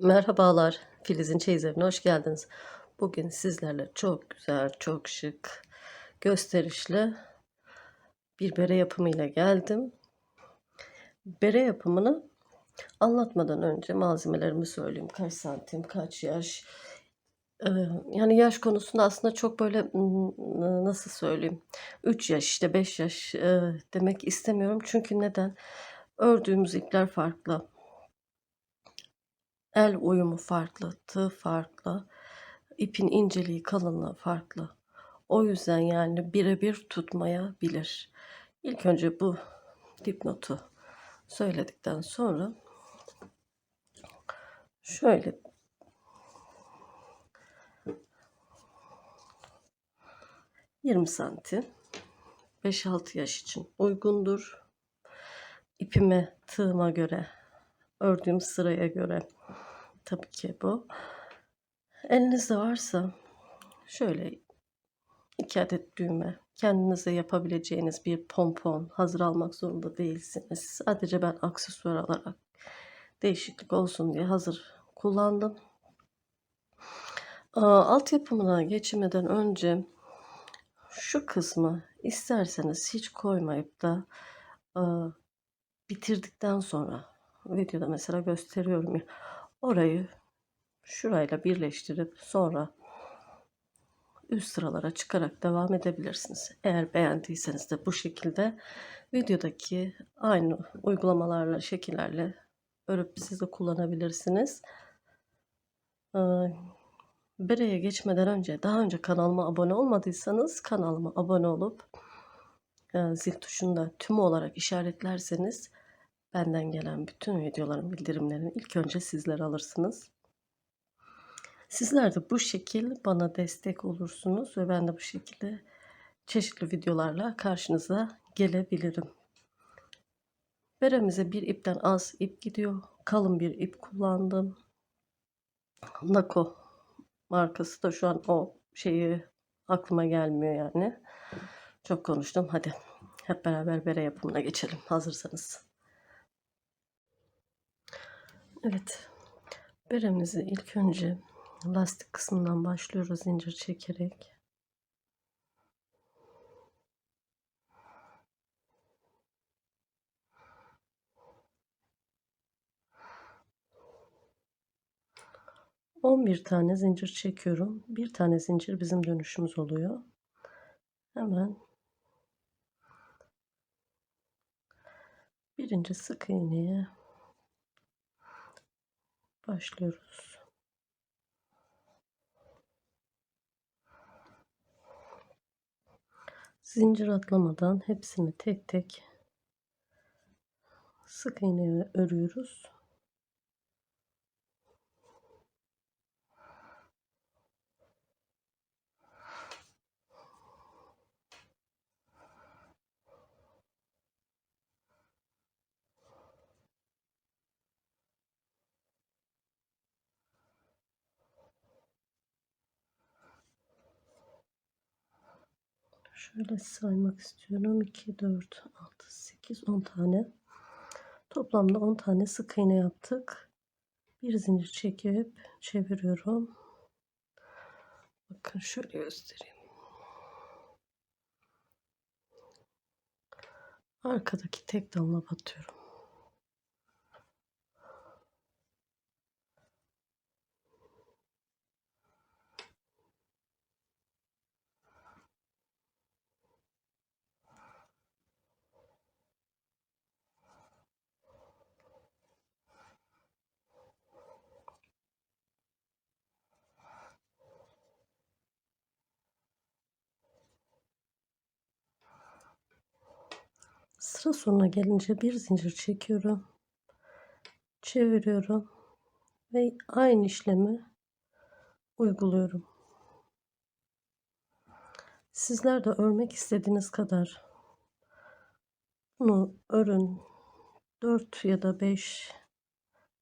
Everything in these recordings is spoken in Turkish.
Merhabalar, Filiz'in Çeyiz Evi'ne hoş geldiniz. Bugün sizlerle çok güzel, çok şık, gösterişli bir bere yapımıyla geldim. Bere yapımını anlatmadan önce malzemelerimi söyleyeyim. Kaç santim, kaç yaş. Ee, yani yaş konusunda aslında çok böyle nasıl söyleyeyim 3 yaş işte 5 yaş e, demek istemiyorum. Çünkü neden? Ördüğümüz ipler farklı. El uyumu farklı, tığ farklı, ipin inceliği, kalınlığı farklı. O yüzden yani birebir tutmayabilir. İlk önce bu dipnotu söyledikten sonra şöyle ...20 santim... ...5-6 yaş için uygundur. İpime, tığıma göre... ...ördüğüm sıraya göre... ...tabii ki bu. Elinizde varsa... ...şöyle... ...2 adet düğme... ...kendinize yapabileceğiniz bir pompon... ...hazır almak zorunda değilsiniz. Sadece ben aksesuar alarak... ...değişiklik olsun diye hazır kullandım. Alt yapımına geçmeden önce şu kısmı isterseniz hiç koymayıp da bitirdikten sonra videoda mesela gösteriyorum ya orayı şurayla birleştirip sonra üst sıralara çıkarak devam edebilirsiniz. Eğer beğendiyseniz de bu şekilde videodaki aynı uygulamalarla şekillerle örüp siz de kullanabilirsiniz. Bereye geçmeden önce daha önce kanalıma abone olmadıysanız kanalıma abone olup e, zil tuşunda tüm olarak işaretlerseniz benden gelen bütün videoların bildirimlerini ilk önce sizler alırsınız. Sizler de bu şekil bana destek olursunuz ve ben de bu şekilde çeşitli videolarla karşınıza gelebilirim. Beremize bir ipten az ip gidiyor. Kalın bir ip kullandım. Nako markası da şu an o şeyi aklıma gelmiyor yani. Çok konuştum. Hadi hep beraber bere yapımına geçelim hazırsanız. Evet. Beremizi ilk önce lastik kısmından başlıyoruz zincir çekerek. On bir tane zincir çekiyorum. Bir tane zincir bizim dönüşümüz oluyor. Hemen birinci sık iğneye başlıyoruz. Zincir atlamadan hepsini tek tek sık iğneye örüyoruz. Şöyle saymak istiyorum. 2, 4, 6, 8, 10 tane. Toplamda 10 tane sık iğne yaptık. Bir zincir çekip çeviriyorum. Bakın şöyle göstereyim. Arkadaki tek dalına batıyorum. Sıra sonuna gelince bir zincir çekiyorum. Çeviriyorum. Ve aynı işlemi uyguluyorum. Sizler de örmek istediğiniz kadar bunu örün. 4 ya da 5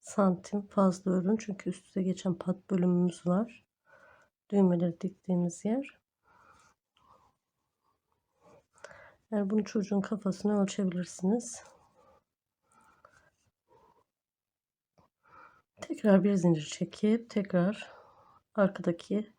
santim fazla örün. Çünkü üstüne geçen pat bölümümüz var. Düğmeleri diktiğimiz yer. Yani bunu çocuğun kafasına ölçebilirsiniz. Tekrar bir zincir çekip tekrar arkadaki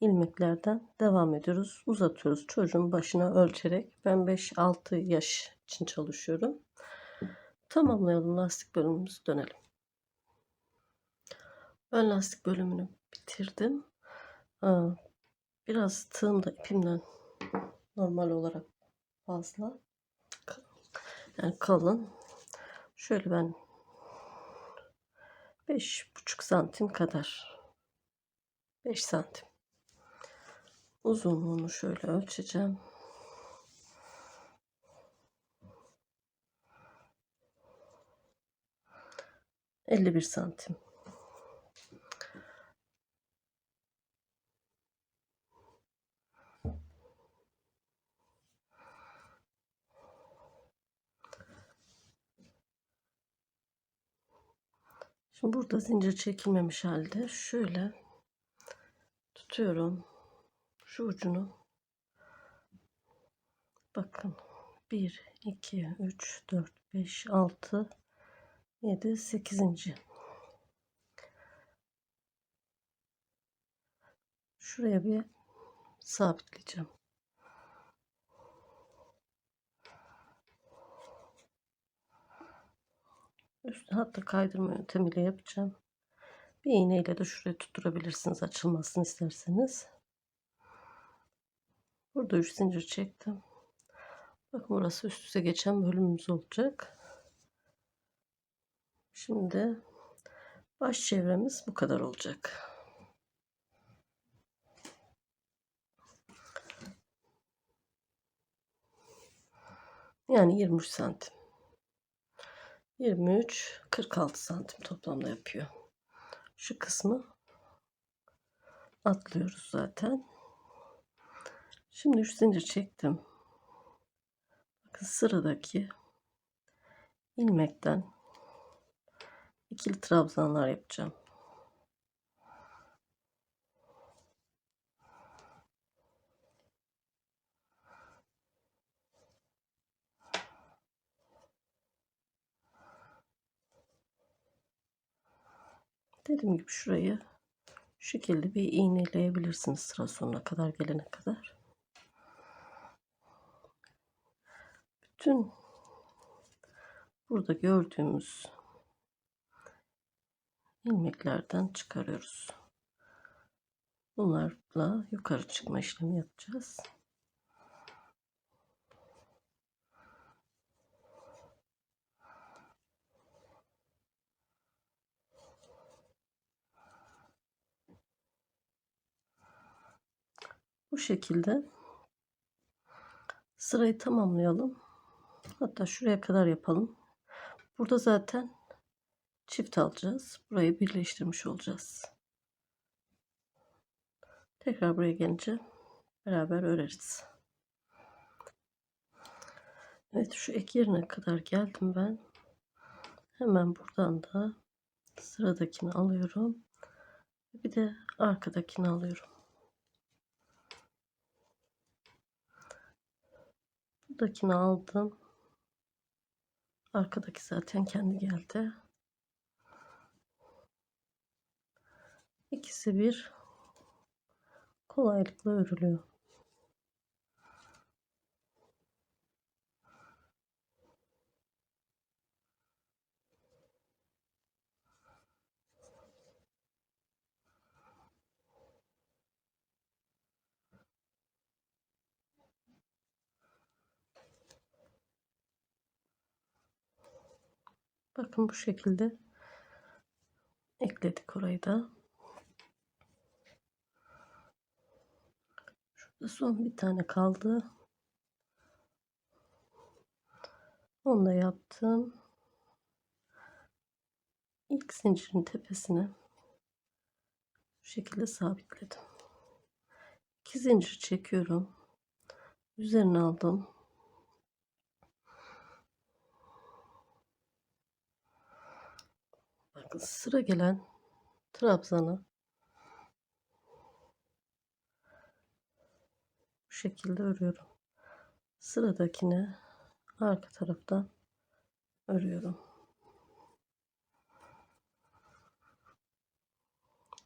ilmeklerden devam ediyoruz. Uzatıyoruz çocuğun başına ölçerek. Ben 5-6 yaş için çalışıyorum. Tamamlayalım lastik bölümümüzü dönelim. Ön lastik bölümünü bitirdim. Biraz tığım da ipimden normal olarak fazla. Yani kalın. Şöyle ben 5,5 santim kadar 5 santim uzunluğunu şöyle ölçeceğim. Elli bir santim. Şimdi burada zincir çekilmemiş halde şöyle tutuyorum şu ucunu bakın 1 2 3 4 5 6 7 8. Şuraya bir sabitleyeceğim. Üstüne hatta kaydırma yöntemiyle yapacağım. Bir iğneyle de şuraya tutturabilirsiniz açılmasını isterseniz. Burada 3 zincir çektim. Bakın burası üst üste geçen bölümümüz olacak. Şimdi baş çevremiz bu kadar olacak. Yani 23 santim. 23 46 santim toplamda yapıyor. Şu kısmı atlıyoruz zaten. Şimdi 3 zincir çektim. Bakın sıradaki ilmekten ikili trabzanlar yapacağım. Dediğim gibi şurayı şu şekilde bir iğneleyebilirsiniz sıra sonuna kadar gelene kadar. Bütün burada gördüğümüz ilmeklerden çıkarıyoruz. Bunlarla yukarı çıkma işlemi yapacağız. Bu şekilde sırayı tamamlayalım. Hatta şuraya kadar yapalım. Burada zaten çift alacağız. Burayı birleştirmiş olacağız. Tekrar buraya gelince beraber öreriz. Evet şu ek yerine kadar geldim ben. Hemen buradan da sıradakini alıyorum. Bir de arkadakini alıyorum. Buradakini aldım. Arkadaki zaten kendi geldi. İkisi bir kolaylıkla örülüyor. Bakın bu şekilde ekledik orayı da. Şurada son bir tane kaldı. Onu da yaptım. İlk zincirin tepesine bu şekilde sabitledim. İki zincir çekiyorum. Üzerine aldım. Bakın sıra gelen trabzanı bu şekilde örüyorum. Sıradakine arka taraftan örüyorum.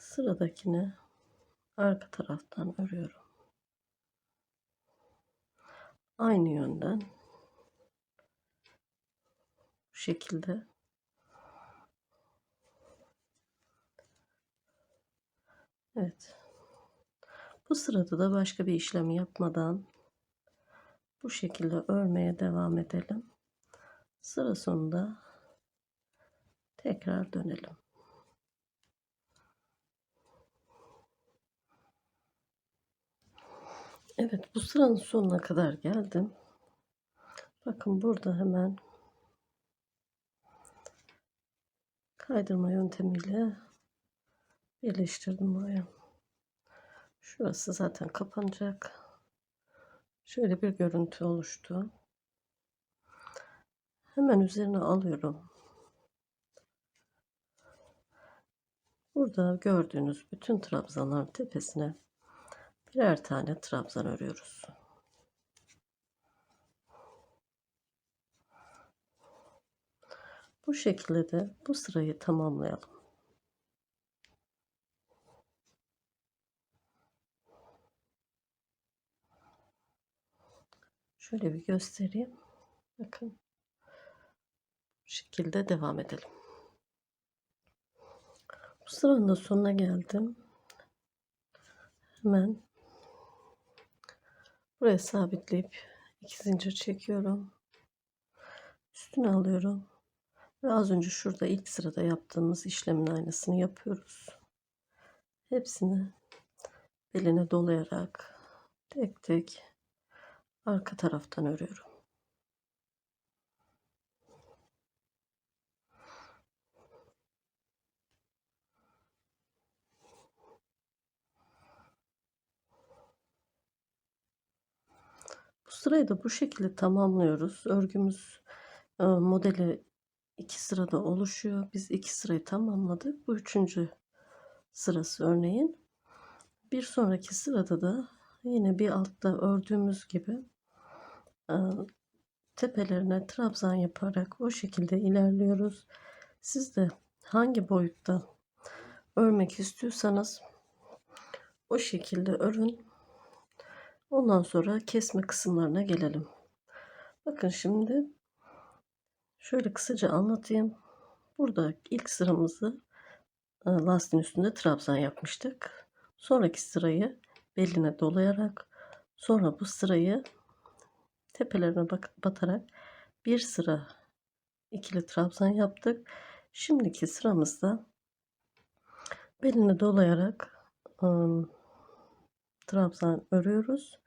Sıradakini arka taraftan örüyorum. Aynı yönden bu şekilde Evet. Bu sırada da başka bir işlem yapmadan bu şekilde örmeye devam edelim. Sıra sonunda tekrar dönelim. Evet bu sıranın sonuna kadar geldim. Bakın burada hemen kaydırma yöntemiyle birleştirdim buraya. Şurası zaten kapanacak. Şöyle bir görüntü oluştu. Hemen üzerine alıyorum. Burada gördüğünüz bütün trabzanların tepesine birer tane trabzan örüyoruz. Bu şekilde de bu sırayı tamamlayalım. Şöyle bir göstereyim. Bakın. Bu şekilde devam edelim. Bu sıranın da sonuna geldim. Hemen buraya sabitleyip iki zincir çekiyorum. Üstüne alıyorum. Ve az önce şurada ilk sırada yaptığımız işlemin aynısını yapıyoruz. Hepsini beline dolayarak tek tek arka taraftan örüyorum. Bu sırayı da bu şekilde tamamlıyoruz. Örgümüz e, modeli iki sırada oluşuyor. Biz iki sırayı tamamladık. Bu üçüncü sırası örneğin. Bir sonraki sırada da yine bir altta ördüğümüz gibi tepelerine trabzan yaparak o şekilde ilerliyoruz. Siz de hangi boyutta örmek istiyorsanız o şekilde örün. Ondan sonra kesme kısımlarına gelelim. Bakın şimdi şöyle kısaca anlatayım. Burada ilk sıramızı lastiğin üstünde trabzan yapmıştık. Sonraki sırayı beline dolayarak sonra bu sırayı tepelerine batarak bir sıra ikili trabzan yaptık. Şimdiki sıramızda beline dolayarak ıı, trabzan örüyoruz.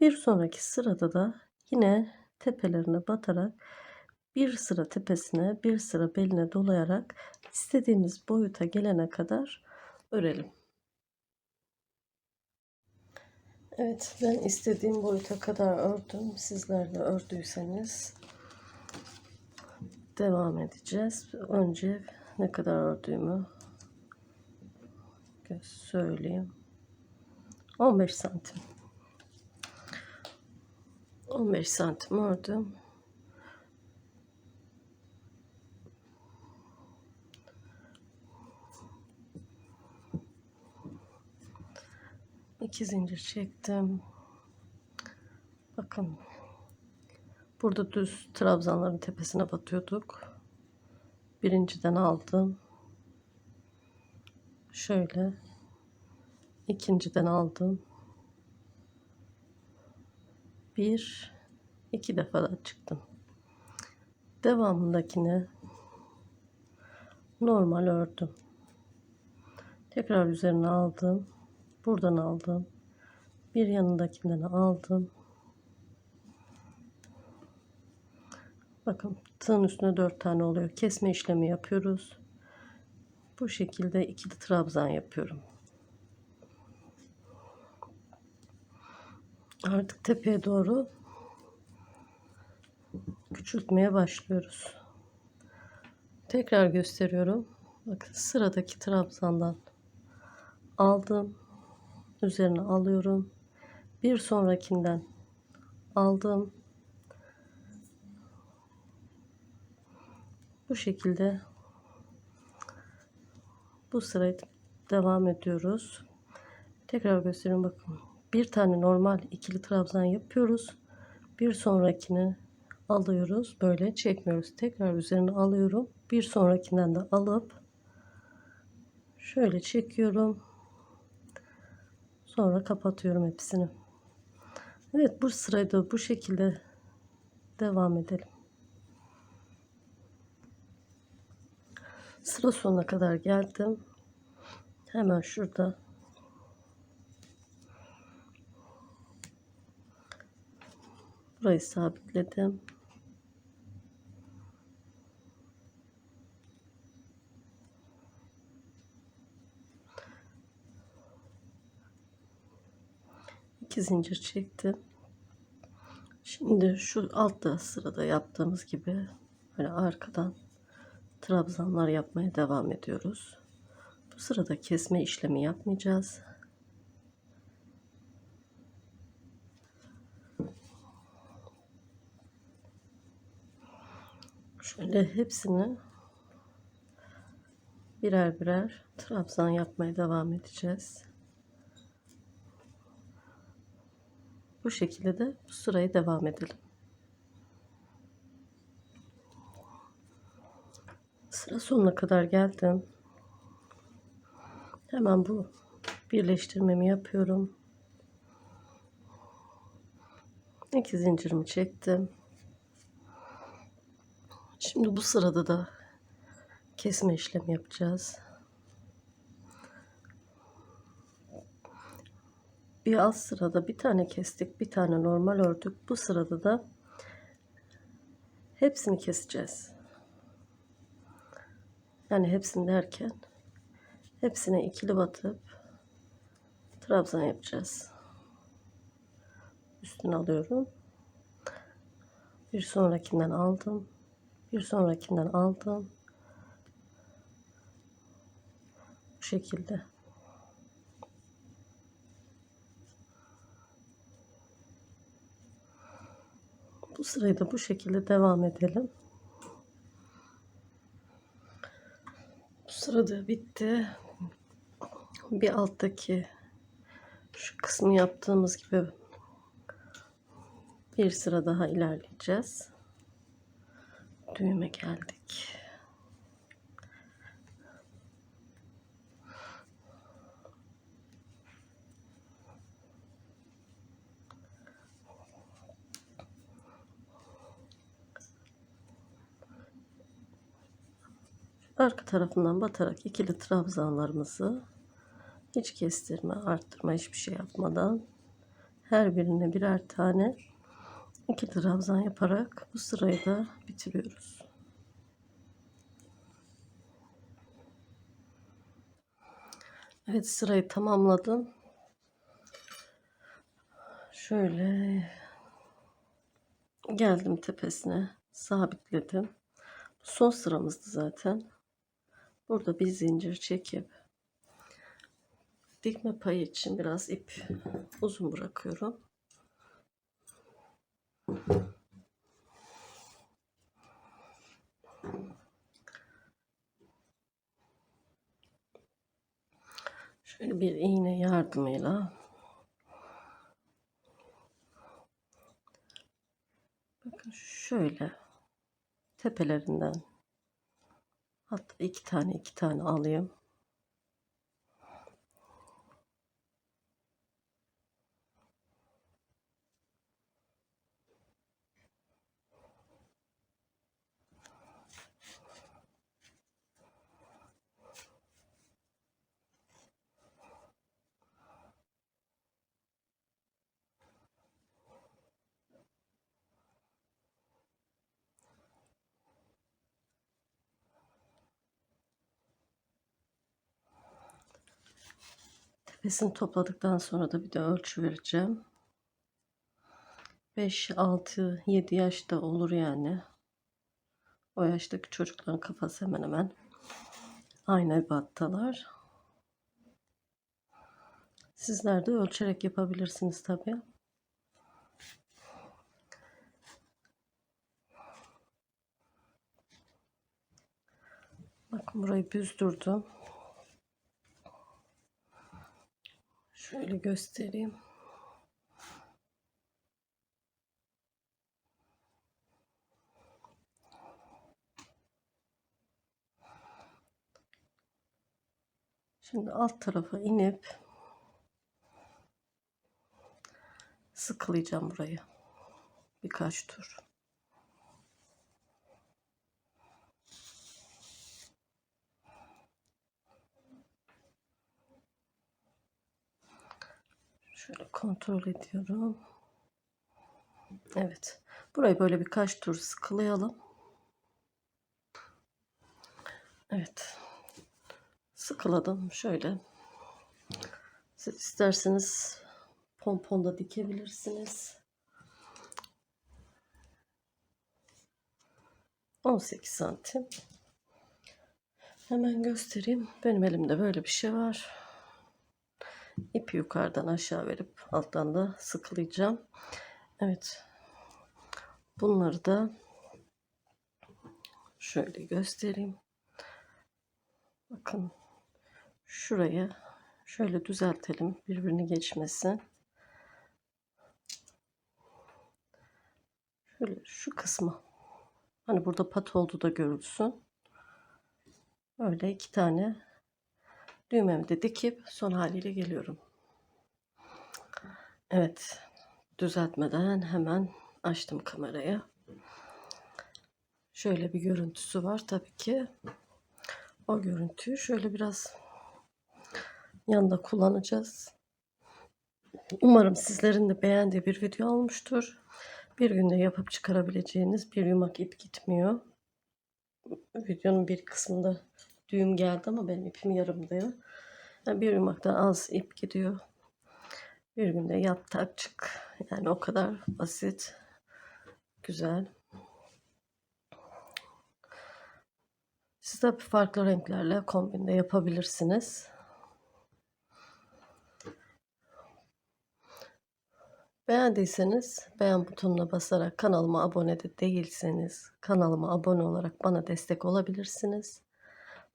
Bir sonraki sırada da yine tepelerine batarak bir sıra tepesine bir sıra beline dolayarak istediğimiz boyuta gelene kadar örelim. Evet ben istediğim boyuta kadar ördüm. Sizler de ördüyseniz devam edeceğiz. Önce ne kadar ördüğümü söyleyeyim. 15 santim. 15 santim ördüm. İki zincir çektim. Bakın. Burada düz trabzanların tepesine batıyorduk. Birinciden aldım. Şöyle. ikinciden aldım. Bir, iki defa da çıktım. Devamındakine normal ördüm. Tekrar üzerine aldım buradan aldım. Bir yanındakinden aldım. Bakın tığın üstüne dört tane oluyor. Kesme işlemi yapıyoruz. Bu şekilde ikili trabzan yapıyorum. Artık tepeye doğru küçültmeye başlıyoruz. Tekrar gösteriyorum. Bakın sıradaki trabzandan aldım üzerine alıyorum. Bir sonrakinden aldım. Bu şekilde bu sırayı devam ediyoruz. Tekrar göstereyim bakın. Bir tane normal ikili trabzan yapıyoruz. Bir sonrakini alıyoruz. Böyle çekmiyoruz. Tekrar üzerine alıyorum. Bir sonrakinden de alıp şöyle çekiyorum. Sonra kapatıyorum hepsini. Evet bu sırayı da bu şekilde devam edelim. Sıra sonuna kadar geldim. Hemen şurada burayı sabitledim. İki zincir çektim. Şimdi şu altta sırada yaptığımız gibi böyle arkadan trabzanlar yapmaya devam ediyoruz. Bu sırada kesme işlemi yapmayacağız. Şöyle hepsini birer birer trabzan yapmaya devam edeceğiz. Bu şekilde de bu sırayı devam edelim. Sıra sonuna kadar geldim. Hemen bu birleştirmemi yapıyorum. İki zincirimi çektim. Şimdi bu sırada da kesme işlemi yapacağız. Bir alt sırada bir tane kestik, bir tane normal ördük. Bu sırada da hepsini keseceğiz. Yani hepsini derken hepsine ikili batıp trabzan yapacağız. Üstüne alıyorum. Bir sonrakinden aldım. Bir sonrakinden aldım. Bu şekilde. Sırayı da bu şekilde devam edelim. Bu sırada bitti. Bir alttaki şu kısmı yaptığımız gibi bir sıra daha ilerleyeceğiz. Düğüme geldik. Arka tarafından batarak ikili trabzanlarımızı hiç kestirme, arttırma hiçbir şey yapmadan her birine birer tane iki trabzan yaparak bu sırayı da bitiriyoruz. Evet sırayı tamamladım. Şöyle geldim tepesine sabitledim. Son sıramızdı zaten. Burada bir zincir çekip dikme payı için biraz ip uzun bırakıyorum. Şöyle bir iğne yardımıyla bakın şöyle tepelerinden hatta iki tane iki tane alayım. Tepesini topladıktan sonra da bir de ölçü vereceğim. 5, 6, 7 yaşta olur yani. O yaştaki çocukların kafası hemen hemen aynı ebattalar. Sizler de ölçerek yapabilirsiniz tabii. Bakın burayı büzdürdüm. Şöyle göstereyim. Şimdi alt tarafa inip sıkılayacağım burayı. Birkaç tur. Şöyle kontrol ediyorum. Evet. Burayı böyle birkaç tur sıkılayalım. Evet. Sıkıladım. Şöyle. Siz isterseniz pomponda dikebilirsiniz. 18 santim. Hemen göstereyim. Benim elimde böyle bir şey var. İpi yukarıdan aşağı verip alttan da sıkılayacağım. Evet. Bunları da şöyle göstereyim. Bakın şurayı şöyle düzeltelim birbirini geçmesin. Şöyle şu kısmı hani burada pat oldu da görülsün. Böyle iki tane düğmemi de dikip son haliyle geliyorum. Evet düzeltmeden hemen açtım kamerayı. Şöyle bir görüntüsü var tabii ki. O görüntüyü şöyle biraz yanında kullanacağız. Umarım sizlerin de beğendiği bir video olmuştur. Bir günde yapıp çıkarabileceğiniz bir yumak ip gitmiyor. Videonun bir kısmında düğüm geldi ama benim ipim yarımdı. Yani bir yumaktan az ip gidiyor. Bir günde yap tak çık. Yani o kadar basit. Güzel. Siz de farklı renklerle kombinde yapabilirsiniz. Beğendiyseniz beğen butonuna basarak kanalıma abone de değilseniz kanalıma abone olarak bana destek olabilirsiniz.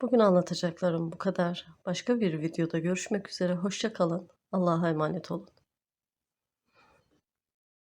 Bugün anlatacaklarım bu kadar. Başka bir videoda görüşmek üzere. Hoşça kalın. Allah'a emanet olun.